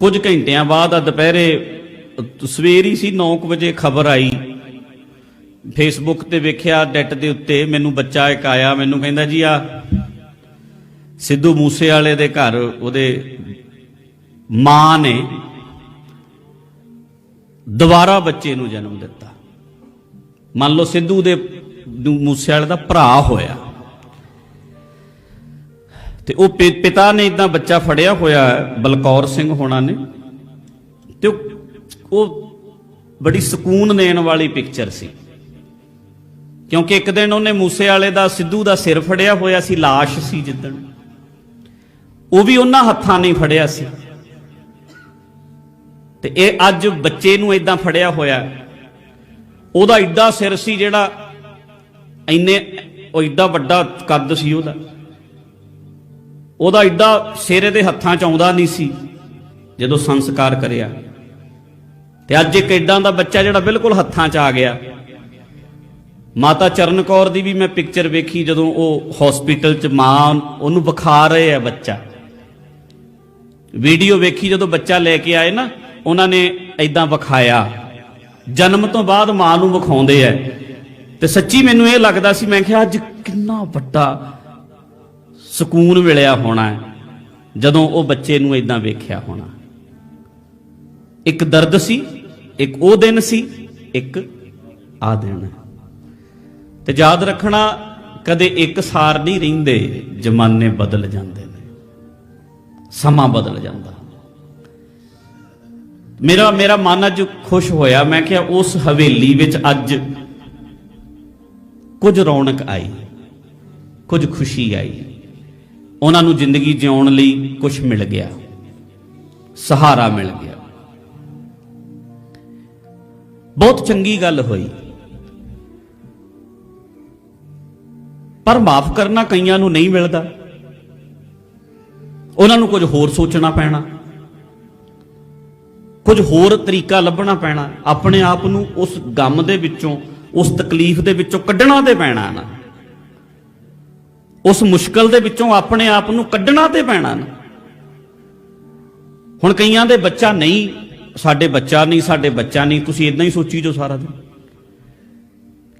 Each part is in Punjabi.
ਕੁਝ ਘੰਟਿਆਂ ਬਾਅਦ ਆ ਦੁਪਹਿਰੇ ਸਵੇਰ ਹੀ ਸੀ 9 ਵਜੇ ਖਬਰ ਆਈ। ਫੇਸਬੁੱਕ ਤੇ ਵੇਖਿਆ ਡੈਟ ਦੇ ਉੱਤੇ ਮੈਨੂੰ ਬੱਚਾ ਇੱਕ ਆਇਆ, ਮੈਨੂੰ ਕਹਿੰਦਾ ਜੀ, ਆ ਸਿੱਧੂ ਮੂਸੇ ਵਾਲੇ ਦੇ ਘਰ, ਉਹਦੇ ਮਾਂ ਨੇ ਦੁਬਾਰਾ ਬੱਚੇ ਨੂੰ ਜਨਮ ਦਿੱਤਾ। ਮੰਨ ਲਓ ਸਿੱਧੂ ਦੇ ਨੂੰ ਮੂਸੇ ਵਾਲੇ ਦਾ ਭਰਾ ਹੋਇਆ। ਤੇ ਉਹ ਪਿ- ਪਿਤਾ ਨੇ ਇਦਾਂ ਬੱਚਾ ਫੜਿਆ ਹੋਇਆ ਹੈ, ਬਲਕੌਰ ਸਿੰਘ ਹੋਣਾ ਨੇ। ਤੇ ਉਹ- ਬੜੀ ਸਕੂਨ ਦੇਣ ਵਾਲੀ ਪਿਕਚਰ ਸੀ। ਕਿਉਂਕਿ ਇੱਕ ਦਿਨ ਉਹਨੇ ਮੂਸੇ ਵਾਲੇ ਦਾ ਸਿੱਧੂ ਦਾ ਸਿਰ ਫੜਿਆ ਹੋਇਆ ਸੀ লাশ ਸੀ ਜਿੱਦਣ। ਉਹ ਵੀ ਉਹਨਾਂ ਹੱਥਾਂ ਨਹੀਂ ਫੜਿਆ ਸੀ। ਤੇ ਇਹ ਅੱਜ ਬੱਚੇ ਨੂੰ ਇਦਾਂ ਫੜਿਆ ਹੋਇਆ ਉਹਦਾ ਏਡਾ ਸਿਰ ਸੀ ਜਿਹੜਾ ਇੰਨੇ ਉਹ ਏਡਾ ਵੱਡਾ ਕੱਦ ਸੀ ਉਹਦਾ। ਉਹਦਾ ਏਡਾ ਸਿਰ ਦੇ ਹੱਥਾਂ 'ਚ ਆਉਂਦਾ ਨਹੀਂ ਸੀ, ਜਦੋਂ ਸੰਸਕਾਰ ਕਰਿਆ। ਤੇ ਅੱਜ ਇੱਕ ਏਡਾਂ ਦਾ ਬੱਚਾ ਜਿਹੜਾ ਬਿਲਕੁਲ ਹੱਥਾਂ 'ਚ ਆ ਗਿਆ। ਮਾਤਾ ਚਰਨ ਕੌਰ ਦੀ ਵੀ ਮੈਂ ਪਿਕਚਰ ਵੇਖੀ ਜਦੋਂ ਉਹ ਹਸਪੀਟਲ 'ਚ ਮਾਂ ਉਹਨੂੰ ਵਿਖਾ ਰਹੇ ਆ ਬੱਚਾ। ਵੀਡੀਓ ਵੇਖੀ ਜਦੋਂ ਬੱਚਾ ਲੈ ਕੇ ਆਏ ਨਾ, ਉਹਨਾਂ ਨੇ ਐਦਾਂ ਵਿਖਾਇਆ। ਜਨਮ ਤੋਂ ਬਾਅਦ ਮਾਂ ਨੂੰ ਵਿਖਾਉਂਦੇ ਐ ਤੇ ਸੱਚੀ ਮੈਨੂੰ ਇਹ ਲੱਗਦਾ ਸੀ, ਮੈਂ ਕਿਹਾ ਅੱਜ ਕਿੰਨਾ ਵੱਡਾ ਸਕੂਨ ਮਿਲਿਆ ਹੋਣਾ ਜਦੋਂ ਉਹ ਬੱਚੇ ਨੂੰ ਐਦਾਂ ਵੇਖਿਆ ਹੋਣਾ। ਇੱਕ ਦਰਦ ਸੀ, ਇੱਕ ਉਹ ਦਿਨ ਸੀ, ਇੱਕ ਆ ਦਿਨ ਤੇ ਯਾਦ ਰੱਖਣਾ, ਕਦੇ ਇੱਕ ਸਾਰ ਨਹੀਂ ਰਹਿੰਦੇ, ਜ਼ਮਾਨੇ ਬਦਲ ਜਾਂਦੇ ਨੇ। ਸਮਾਂ ਬਦਲ ਜਾਂਦਾ। ਮੇਰਾ ਮੇਰਾ ਮਨ ਅੱਜ ਖੁਸ਼ ਹੋਇਆ, ਮੈਂ ਕਿਹਾ ਉਸ ਹਵੇਲੀ ਵਿੱਚ ਅੱਜ ਕੁਝ ਰੌਣਕ ਆਈ, ਕੁਝ ਖੁਸ਼ੀ ਆਈ। ਉਹਨਾਂ ਨੂੰ ਜ਼ਿੰਦਗੀ ਜਿਉਣ ਲਈ ਕੁਝ ਮਿਲ ਗਿਆ। ਸਹਾਰਾ ਮਿਲ ਗਿਆ। ਬਹੁਤ ਚੰਗੀ ਗੱਲ ਹੋਈ। ਪਰ ਮਾਫ ਕਰਨਾ ਕਈਆਂ ਨੂੰ ਨਹੀਂ ਮਿਲਦਾ। ਉਹਨਾਂ ਨੂੰ ਕੁਝ ਹੋਰ ਸੋਚਣਾ ਪੈਣਾ। ਕੁਝ ਹੋਰ ਤਰੀਕਾ ਲੱਭਣਾ ਪੈਣਾ। ਆਪਣੇ ਆਪ ਨੂੰ ਉਸ ਗਮ ਦੇ ਵਿੱਚੋਂ, ਉਸ ਤਕਲੀਫ ਦੇ ਵਿੱਚੋਂ ਕੱਢਣਾ ਤੇ ਪੈਣਾ ਨਾ। ਉਸ ਮੁਸ਼ਕਲ ਦੇ ਵਿੱਚੋਂ ਆਪਣੇ ਆਪ ਨੂੰ ਕੱਢਣਾ ਤੇ ਪੈਣਾ ਨਾ। ਹੁਣ ਕਈਆਂ ਦੇ ਬੱਚਾ ਨਹੀਂ, ਸਾਡੇ ਬੱਚਾ ਨਹੀਂ, ਸਾਡੇ ਬੱਚਾ ਨਹੀਂ, ਤੁਸੀਂ ਇਦਾਂ ਹੀ ਸੋਚੀ ਜੋ ਸਾਰਾ ਦਿਨ।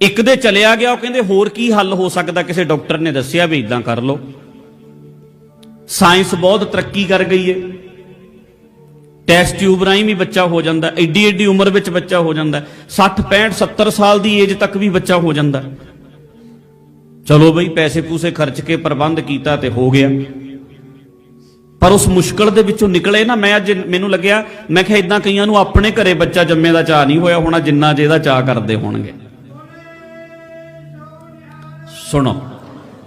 ਇੱਕ ਦੇ ਚਲਿਆ ਗਿਆ, ਉਹ ਕਹਿੰਦੇ, ਹੋਰ ਕੀ ਹੱਲ ਹੋ ਸਕਦਾ? ਕਿਸੇ ਡਾਕਟਰ ਨੇ ਦੱਸਿਆ ਵੀ ਇਦਾਂ ਕਰ ਲਓ। ਸਾਇੰਸ ਬਹੁਤ ਤਰੱਕੀ ਕਰ ਗਈ ਏ। ਟੈਸਟ ਟਿਊਬ ਰਾਹੀਂ ਵੀ ਬੱਚਾ ਹੋ ਜਾਂਦਾ। ਐਡੀ ਐਡੀ ਉਮਰ ਵਿੱਚ ਬੱਚਾ ਹੋ ਜਾਂਦਾ। 60 65 70 ਸਾਲ ਦੀ ਏਜ ਤੱਕ ਵੀ ਬੱਚਾ ਹੋ ਜਾਂਦਾ। ਚਲੋ ਬਈ ਪੈਸੇ ਪੂਸੇ ਖਰਚ ਕੇ ਪ੍ਰਬੰਧ ਕੀਤਾ ਤੇ ਹੋ ਗਿਆ। ਪਰ ਉਸ ਮੁਸ਼ਕਲ ਦੇ ਵਿੱਚੋਂ ਨਿਕਲੇ ਨਾ, ਮੈਂ ਅੱਜ ਮੈਨੂੰ ਲੱਗਿਆ, ਮੈਂ ਕਿਹਾ ਇਦਾਂ ਕਈਆਂ ਨੂੰ ਆਪਣੇ ਘਰੇ ਬੱਚਾ ਜੰਮੇ ਦਾ ਚਾਹ ਨਹੀਂ ਹੋਇਆ ਹੋਣਾ, ਜਿੰਨਾ ਜਿਹਦਾ ਚਾਹ ਕਰਦੇ ਹੋਣਗੇ। ਸੁਣੋ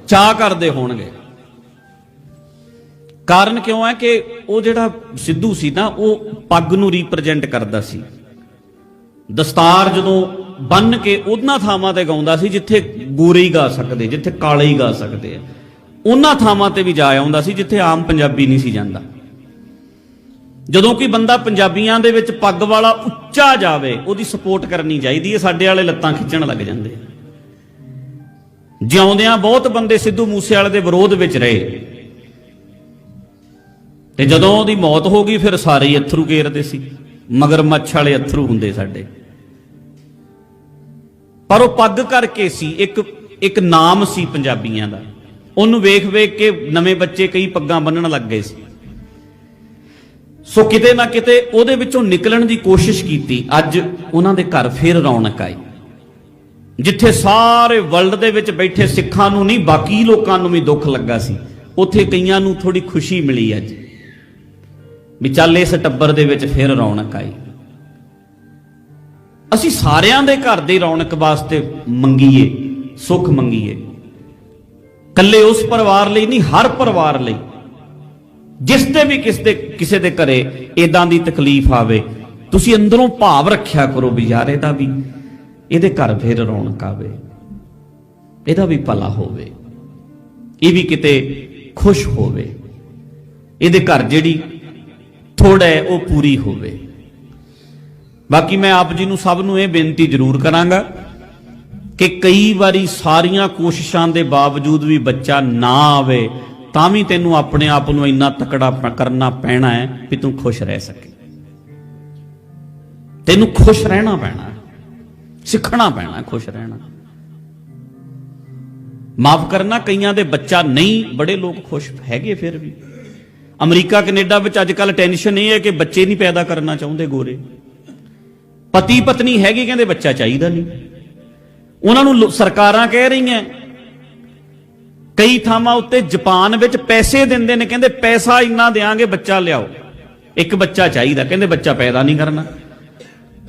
ਚਾਹ ਕਰਦੇ ਹੋਣਗੇ। ਕਾਰਨ ਕਿਉਂ ਹੈ ਕਿ ਉਹ ਜਿਹੜਾ ਸਿੱਧੂ ਸੀ ਨਾ, ਉਹ ਪੱਗ ਨੂੰ ਰਿਪਰੈਜ਼ੈਂਟ ਕਰਦਾ ਸੀ। ਦਸਤਾਰ ਜਦੋਂ ਬੰਨ ਕੇ ਉਹਨਾਂ ਥਾਵਾਂ ਤੇ ਗਾਉਂਦਾ ਸੀ ਜਿੱਥੇ ਗੋਰੇ ਹੀ ਗਾ ਸਕਦੇ, ਜਿੱਥੇ ਕਾਲੇ ਹੀ ਗਾ ਸਕਦੇ ਆ। ਉਹਨਾਂ ਥਾਵਾਂ ਤੇ ਵੀ ਜਾ ਆਉਂਦਾ ਸੀ ਜਿੱਥੇ ਆਮ ਪੰਜਾਬੀ ਨਹੀਂ ਸੀ ਜਾਂਦਾ। ਜਦੋਂ ਕੋਈ ਬੰਦਾ ਪੰਜਾਬੀਆਂ ਦੇ ਵਿੱਚ ਪੱਗ ਵਾਲਾ ਉੱਚਾ ਜਾਵੇ, ਉਹਦੀ ਸਪੋਰਟ ਕਰਨੀ ਚਾਹੀਦੀ ਹੈ, ਸਾਡੇ ਵਾਲੇ ਲੱਤਾਂ ਖਿੱਚਣ ਲੱਗ ਜਾਂਦੇ ਜਿਉਂਦਿਆਂ ਬਹੁਤ ਬੰਦੇ ਸਿੱਧੂ ਮੂਸੇ ਵਾਲੇ ਦੇ ਵਿਰੋਧ ਵਿੱਚ ਰਹੇ। ਤੇ ਜਦੋਂ ਉਹਦੀ ਮੌਤ ਹੋ ਗਈ, ਫਿਰ ਸਾਰੇ ਹੀ ਅਥਰੂ ਗੇਰਦੇ ਸੀ। ਮਗਰ ਮੱਛ ਵਾਲੇ ਅਥਰੂ ਹੁੰਦੇ ਸਾਡੇ। ਪਰ ਉਹ ਪੱਗ ਕਰਕੇ ਸੀ, ਇੱਕ ਇੱਕ ਨਾਮ ਸੀ ਪੰਜਾਬੀਆਂ ਦਾ। ਉਹਨੂੰ ਵੇਖ ਵੇਖ ਕੇ ਨਵੇਂ ਬੱਚੇ ਕਈ ਪੱਗਾਂ ਬੰਨਣ ਲੱਗ ਗਏ ਸੀ। ਸੋ ਕਿਤੇ ਨਾ ਕਿਤੇ ਉਹਦੇ ਵਿੱਚੋਂ ਨਿਕਲਣ ਦੀ ਕੋਸ਼ਿਸ਼ ਕੀਤੀ। ਅੱਜ ਉਹਨਾਂ ਦੇ ਘਰ ਫੇਰ ਰੌਣਕ ਆਈ। ਜਿੱਥੇ ਸਾਰੇ ਵਰਲਡ ਦੇ ਵਿੱਚ ਬੈਠੇ ਸਿੱਖਾਂ ਨੂੰ ਨਹੀਂ, ਬਾਕੀ ਲੋਕਾਂ ਨੂੰ ਵੀ ਦੁੱਖ ਲੱਗਾ ਸੀ। ਉੱਥੇ ਕਈਆਂ ਨੂੰ ਥੋੜੀ ਖੁਸ਼ੀ ਮਿਲੀ ਅੱਜ। ਵੀ ਚੱਲ ਇਸ ਟੱਬਰ ਦੇ ਵਿੱਚ ਫਿਰ ਰੌਣਕ ਆਈ। ਅਸੀਂ ਸਾਰਿਆਂ ਦੇ ਘਰ ਦੀ ਰੌਣਕ ਵਾਸਤੇ ਮੰਗੀਏ, ਸੁੱਖ ਮੰਗੀਏ। ਕੱਲੇ ਉਸ ਪਰਿਵਾਰ ਲਈ ਨਹੀਂ, ਹਰ ਪਰਿਵਾਰ ਲਈ। ਜਿਸ ਤੇ ਵੀ ਕਿਸ ਦੇ, ਕਿਸੇ ਦੇ ਘਰੇ ਇਦਾਂ ਦੀ ਤਕਲੀਫ ਆਵੇ, ਤੁਸੀਂ ਅੰਦਰੋਂ ਭਾਵ ਰੱਖਿਆ ਕਰੋ ਵੀ ਯਾਰ ਇਹਦਾ ਵੀ, ਇਹਦੇ ਘਰ ਫੇਰ ਰੌਣਕ ਆਵੇ। ਇਹਦਾ ਵੀ ਭਲਾ ਹੋਵੇ। ਇਹ ਵੀ ਕਿਤੇ ਖੁਸ਼ ਹੋਵੇ। ਇਹਦੇ ਘਰ ਜਿਹੜੀ ਥੋੜਾ ਉਹ ਪੂਰੀ ਹੋਵੇ। ਬਾਕੀ ਮੈਂ ਆਪ ਜੀ ਨੂੰ ਸਭ ਨੂੰ ਇਹ ਬੇਨਤੀ ਜ਼ਰੂਰ ਕਰਾਂਗਾ ਕਿ ਕਈ ਵਾਰੀ ਸਾਰੀਆਂ ਕੋਸ਼ਿਸ਼ਾਂ ਦੇ ਬਾਵਜੂਦ ਵੀ ਬੱਚਾ ਨਾ ਆਵੇ, ਤਾਂ ਵੀ ਤੈਨੂੰ ਆਪਣੇ ਆਪ ਨੂੰ ਇੰਨਾ ਤਕੜਾ ਕਰਨਾ ਪੈਣਾ ਹੈ ਵੀ ਤੂੰ ਖੁਸ਼ ਰਹਿ ਸਕੇ। ਤੈਨੂੰ ਖੁਸ਼ ਰਹਿਣਾ ਪੈਣਾ ਸਿੱਖਣਾ ਪੈਣਾ ਖੁਸ਼ ਰਹਿਣਾ। ਮਾਫ ਕਰਨਾ, ਕਈਆਂ ਦੇ ਬੱਚਾ ਨਹੀਂ, ਬੜੇ ਲੋਕ ਖੁਸ਼ ਹੈਗੇ ਫਿਰ ਵੀ। ਅਮਰੀਕਾ, ਕੈਨੇਡਾ ਵਿੱਚ ਅੱਜ ਕੱਲ ਟੈਨਸ਼ਨ ਇਹ ਹੈ ਕਿ ਬੱਚੇ ਨਹੀਂ ਪੈਦਾ ਕਰਨਾ ਚਾਹੁੰਦੇ ਗੋਰੇ। ਪਤੀ ਪਤਨੀ ਹੈਗੇ ਕਹਿੰਦੇ ਬੱਚਾ ਚਾਹੀਦਾ ਨਹੀਂ। ਉਹਨਾਂ ਨੂੰ ਲੋ- ਸਰਕਾਰਾਂ ਕਹਿ ਰਹੀਆਂ। ਕਈ ਥਾਵਾਂ ਉੱਤੇ ਜਾਪਾਨ ਵਿੱਚ ਪੈਸੇ ਦਿੰਦੇ ਨੇ, ਕਹਿੰਦੇ ਪੈਸਾ ਇੰਨਾ ਦੇਾਂਗੇ ਬੱਚਾ ਲਿਆਓ। ਇੱਕ ਬੱਚਾ ਚਾਹੀਦਾ, ਕਹਿੰਦੇ ਬੱਚਾ ਪੈਦਾ ਨਹੀਂ ਕਰਨਾ।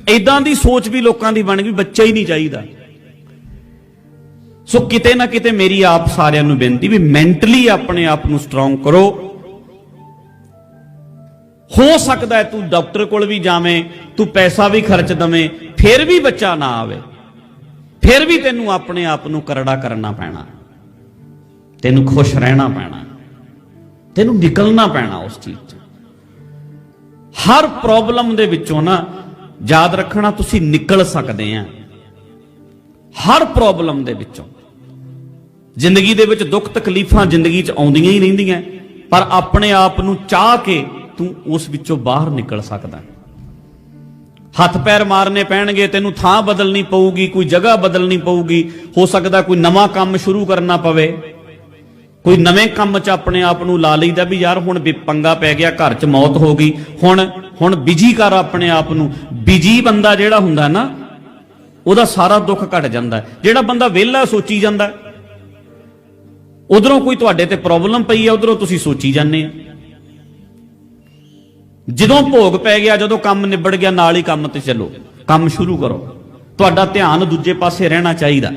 ਇਦਾਂ ਦੀ ਸੋਚ ਵੀ ਲੋਕਾਂ ਦੀ ਬਣ ਗਈ, ਬੱਚਾ ਹੀ ਨਹੀਂ ਚਾਹੀਦਾ। ਸੋ ਕਿਤੇ ਨਾ ਕਿਤੇ ਮੇਰੀ ਆਪ ਸਾਰਿਆਂ ਨੂੰ ਬੇਨਤੀ ਵੀ ਮੈਂਟਲੀ ਆਪਣੇ ਆਪ ਨੂੰ ਸਟਰੋਂਗ ਕਰੋ। ਹੋ ਸਕਦਾ ਤੂੰ ਡਾਕਟਰ ਕੋਲ ਵੀ ਜਾਵੇਂ, ਤੂੰ ਪੈਸਾ ਵੀ ਖਰਚ ਦਵੇਂ, ਫਿਰ ਵੀ ਬੱਚਾ ਨਾ ਆਵੇ। ਫਿਰ ਵੀ ਤੈਨੂੰ ਆਪਣੇ ਆਪ ਨੂੰ ਕਰੜਾ ਕਰਨਾ ਪੈਣਾ। ਤੈਨੂੰ ਖੁਸ਼ ਰਹਿਣਾ ਪੈਣਾ। ਤੈਨੂੰ ਨਿਕਲਣਾ ਪੈਣਾ ਉਸ ਚੀਜ਼ ਤੋਂ ਹਰ ਪ੍ਰੋਬਲਮ ਦੇ ਵਿੱਚੋਂ ਨਾ ਯਾਦ ਰੱਖਣਾ ਤੁਸੀਂ ਨਿਕਲ ਸਕਦੇ ਆ। ਹਰ ਪ੍ਰੋਬਲਮ ਦੇ ਵਿੱਚੋਂ। ਜ਼ਿੰਦਗੀ ਦੇ ਵਿੱਚ ਦੁੱਖ ਤਕਲੀਫਾਂ ਜ਼ਿੰਦਗੀ 'ਚ ਆਉਂਦੀਆਂ ਹੀ ਰਹਿੰਦੀਆਂ, ਪਰ ਆਪਣੇ ਆਪ ਨੂੰ ਚਾਹ ਕੇ ਤੂੰ ਉਸ ਵਿੱਚੋਂ ਬਾਹਰ ਨਿਕਲ ਸਕਦਾ। ਹੱਥ ਪੈਰ ਮਾਰਨੇ ਪੈਣਗੇ, ਤੈਨੂੰ ਥਾਂ ਬਦਲਣੀ ਪਊਗੀ, ਕੋਈ ਜਗ੍ਹਾ ਬਦਲਣੀ ਪਊਗੀ, ਹੋ ਸਕਦਾ ਕੋਈ ਨਵਾਂ ਕੰਮ ਸ਼ੁਰੂ ਕਰਨਾ ਪਵੇ। ਕੋਈ ਨਵੇਂ ਕੰਮ 'ਚ ਆਪਣੇ ਆਪ ਨੂੰ ਲਾ ਲਈਦਾ ਵੀ ਯਾਰ ਹੁਣ ਵੀ ਪੰਗਾ ਪੈ ਗਿਆ, ਘਰ 'ਚ ਮੌਤ ਹੋ ਗਈ, ਹੁਣ ਹੁਣ ਬਿਜ਼ੀ ਕਰ ਆਪਣੇ ਆਪ ਨੂੰ। ਬਿਜ਼ੀ ਬੰਦਾ ਜਿਹੜਾ ਹੁੰਦਾ ਨਾ, ਉਹਦਾ ਸਾਰਾ ਦੁੱਖ ਘਟ ਜਾਂਦਾ। ਜਿਹੜਾ ਬੰਦਾ ਵਿਹਲਾ ਸੋਚੀ ਜਾਂਦਾ, ਉਧਰੋਂ ਕੋਈ ਤੁਹਾਡੇ ਤੇ ਪ੍ਰੋਬਲਮ ਪਈ ਹੈ ਉਧਰੋਂ ਤੁਸੀਂ ਸੋਚੀ ਜਾਂਦੇ ਆ। ਜਦੋਂ ਭੋਗ ਪੈ ਗਿਆ, ਜਦੋਂ ਕੰਮ ਨਿਬੜ ਗਿਆ, ਨਾਲ ਹੀ ਕੰਮ ਤੇ ਚੱਲੋ। ਕੰਮ ਸ਼ੁਰੂ ਕਰੋ। ਤੁਹਾਡਾ ਧਿਆਨ ਦੂਜੇ ਪਾਸੇ ਰਹਿਣਾ ਚਾਹੀਦਾ।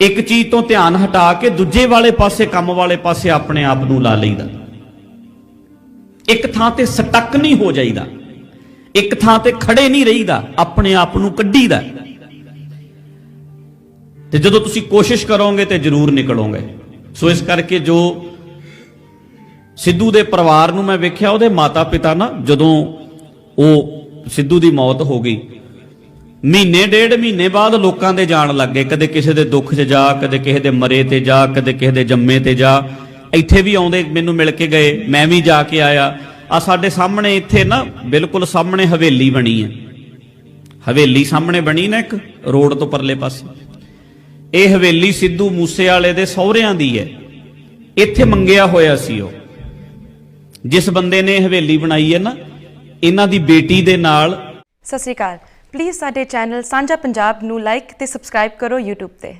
ਇੱਕ ਚੀਜ਼ ਤੋਂ ਧਿਆਨ ਹਟਾ ਕੇ ਦੂਜੇ ਵਾਲੇ ਪਾਸੇ, ਕੰਮ ਵਾਲੇ ਪਾਸੇ ਆਪਣੇ ਆਪ ਨੂੰ ਲਾ ਲਈਦਾ। ਇੱਕ ਥਾਂ ਤੇ ਸਟਕ ਨਹੀਂ ਹੋ ਜਾਈਦਾ। ਇੱਕ ਥਾਂ ਤੇ ਖੜੇ ਨਹੀਂ ਰਹੀਦਾ। ਆਪਣੇ ਆਪ ਨੂੰ ਕੱਢੀਦਾ। ਤੇ ਜਦੋਂ ਤੁਸੀਂ ਕੋਸ਼ਿਸ਼ ਕਰੋਗੇ ਤੇ ਜ਼ਰੂਰ ਨਿਕਲੋਗੇ। ਸੋ ਇਸ ਕਰਕੇ ਜੋ ਸਿੱਧੂ ਦੇ ਪਰਿਵਾਰ ਨੂੰ ਮੈਂ ਵੇਖਿਆ, ਉਹਦੇ ਮਾਤਾ ਪਿਤਾ ਨਾ ਜਦੋਂ ਉਹ ਸਿੱਧੂ ਦੀ ਮੌਤ ਹੋ ਗਈ, ਮਹੀਨੇ ਡੇਢ ਮਹੀਨੇ ਬਾਅਦ ਲੋਕਾਂ ਦੇ ਜਾਣ ਲੱਗੇ ਕਦੇ ਕਿਸੇ ਦੇ ਦੁੱਖ 'ਚ ਜਾ, ਕਦੇ ਕਿਸੇ ਦੇ ਮਰੇ ਤੇ ਜਾ, ਕਦੇ ਕਿਸੇ ਦੇ ਜੰਮੇ ਤੇ ਜਾ। ਇੱਥੇ ਵੀ ਆਉਂਦੇ ਮੈਨੂੰ ਮਿਲ ਕੇ ਗਏ, ਮੈਂ ਵੀ ਜਾ ਕੇ ਆਇਆ। ਆ ਸਾਡੇ ਸਾਹਮਣੇ ਇੱਥੇ ਨਾ ਬਿਲਕੁਲ ਸਾਹਮਣੇ ਹਵੇਲੀ ਬਣੀ ਹੈ। ਹਵੇਲੀ ਸਾਹਮਣੇ ਬਣੀ ਨਾ ਇੱਕ ਰੋਡ ਤੋਂ ਪਰਲੇ ਪਾਸੇ। ਇਹ ਹਵੇਲੀ ਸਿੱਧੂ ਮੂਸੇ ਵਾਲੇ ਦੇ ਸਹੁਰਿਆਂ ਦੀ ਹੈ। ਇੱਥੇ ਮੰਗਿਆ ਹੋਇਆ ਸੀ ਉਹ। ਜਿਸ ਬੰਦੇ ਨੇ ਹਵੇਲੀ ਬਣਾਈ ਹੈ ਨਾ, ਇਹਨਾਂ ਦੀ ਬੇਟੀ ਦੇ ਨਾਲ। ਸਤਿ ਸ਼੍ਰੀ ਅਕਾਲ। ਪਲੀਜ਼ ਸਾਡੇ ਚੈਨਲ ਸਾਂਝਾ ਪੰਜਾਬ ਨੂੰ ਲਾਈਕ ਤੇ ਸਬਸਕ੍ਰਾਈਬ ਕਰੋ YouTube ਤੇ।